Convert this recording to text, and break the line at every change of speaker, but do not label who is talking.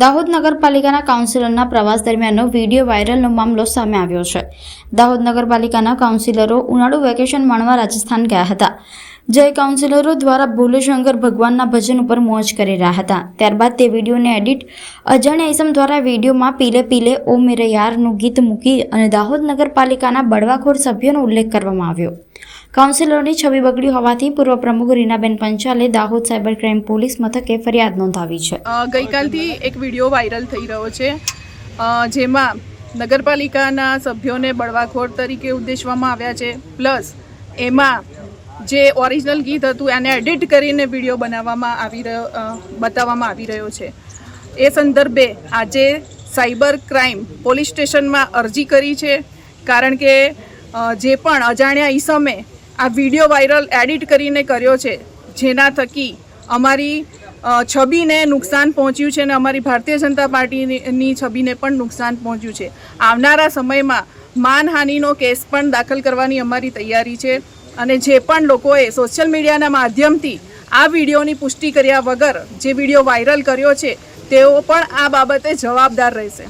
દાહોદ નગરપાલિકાના કાઉન્સિલરના પ્રવાસ દરમિયાનનો વીડિયો વાયરલનો મામલો સામે આવ્યો છે. દાહોદ નગરપાલિકાના કાઉન્સિલરો ઉનાળુ વેકેશન માણવા રાજસ્થાન ગયા હતા. જે કાઉન્સિલરો દ્વારા ભોલેશંકર ભગવાનના ભજન ઉપર મોજ કરી રહ્યા હતા. ત્યારબાદ તે વિડીયોને એડિટ અજાણ્યા ઇસમ દ્વારા વિડીયોમાં પીલે પીલે ઓ મેરે યારનું ગીત મૂકી અને દાહોદ નગરપાલિકાના બળવાખોર સભ્યોનો ઉલ્લેખ કરવામાં આવ્યો. કાઉન્સિલરોની છબી બગડી હોવાથી પૂર્વ પ્રમુખ રીનાબેન પંચાલે દાહોદ સાયબર ક્રાઇમ પોલીસ મથકે ફરિયાદ નોંધાવી છે.
ગઈકાલથી એક વીડિયો વાયરલ થઈ રહ્યો છે. જેમાં નગરપાલિકાના સભ્યોને બળવાખોર તરીકે ઉદ્દેશવામાં આવ્યા છે. પ્લસ, એમાં જે ઓરિજિનલ ગીત હતું એને એડિટ કરીને વીડિયો બનાવવામાં આવી રહ્યો બતાવવામાં આવી રહ્યો છે. એ સંદર્ભે આજે સાયબર ક્રાઇમ પોલીસ સ્ટેશનમાં અરજી કરી છે. કારણ કે જે પણ અજાણ્યા ઈસમે આ વીડિયો વાયરલ એડિટ કરીને કર્યો છે, જેના થકી અમારી છબીને નુકસાન પહોંચ્યું છે અને અમારી ભારતીય જનતા પાર્ટીની છબીને પણ નુકસાન પહોંચ્યું છે. આવનારા સમયમાં માનહાનિનો કેસ પણ દાખલ કરવાની અમારી તૈયારી છે અને જે પણ લોકોએ સોશિયલ મીડિયાના માધ્યમથી આ વિડીયોની પુષ્ટિ કર્યા વગર જે વીડિયો વાયરલ કર્યો છે, તેઓ પણ આ બાબતે જવાબદાર રહેશે.